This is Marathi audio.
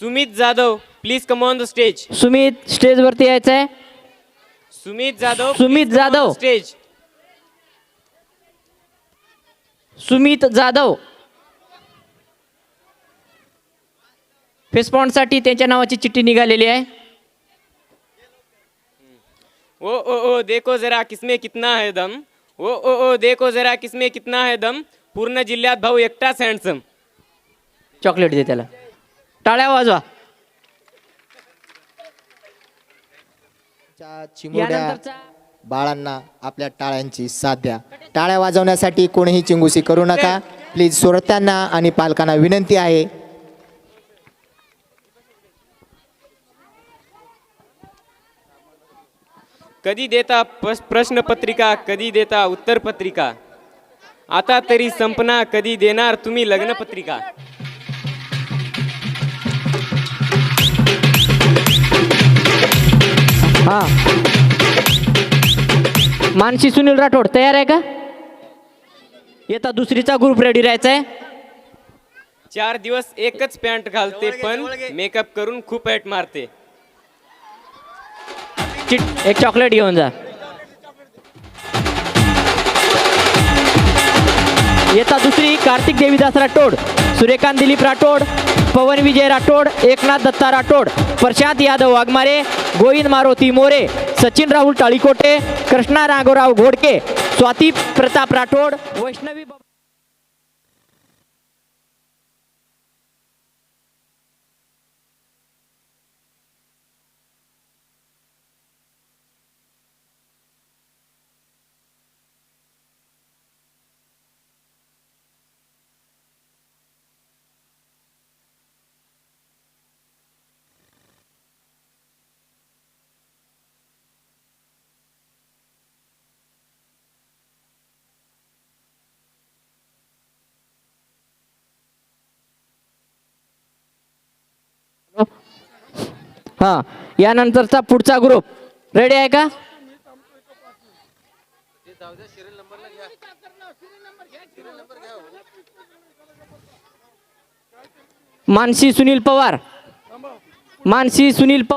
Sumit Jadhav please come on the stage Sumit स्टेजवरती यायचं आहे सुमित जाधव सुमित जाधव. स्टेज सुमित जाधव. फेसपॉन्डसाठी त्यांच्या नावाची चिठ्ठी निघालेली आहे. ओ ओ ओ देखो जरा किसमें कितना है दम. ओ ओ ओ देखो जरा किसमें कितना है दम. पूर्ण जिल्ह्यात भाऊ एकटाच हँडसम चॉकलेट दे त्याला. टाळ्या वाजवा. च्या चिमुरड्या यानंतरचा बाळांना आपल्या टाळ्यांची साथ द्या. टाळ्या वाजवण्यासाठी कोणीही चिंगुसी करू नका. प्लीज श्रोत्यांना आणि पालकांना विनंती आहे. कधी देता प्रश्नपत्रिका कधी देता उत्तरपत्रिका? आता तरी संपना कधी देणार तुम्ही लग्नपत्रिका? हा. मानसी सुनील राठोड तयार आहे का? येता दुसरीचा ग्रुप रेडी राहायचा आहे. चार दिवस एकच पॅन्ट घालते पण मेकअप करून खूप हॅट मारते. चिट एक चॉकलेट घेऊन जा. येता दुसरी कार्तिक देवीदास राठोड सूर्यकांत दिलीप राठोड पवन विजय राठोड एकनाथ दत्ता राठोड प्रशांत यादव वाघमारे गोविंद मारुती मोरे सचिन राहुल टाळीकोटे कृष्णा राघवराव घोडके स्वाती प्रताप राठोड वैष्णवी हा यानंतरचा पुढचा ग्रुप रेडी आहे का? मानसी सुनील पवार. मानसी सुनील पवार.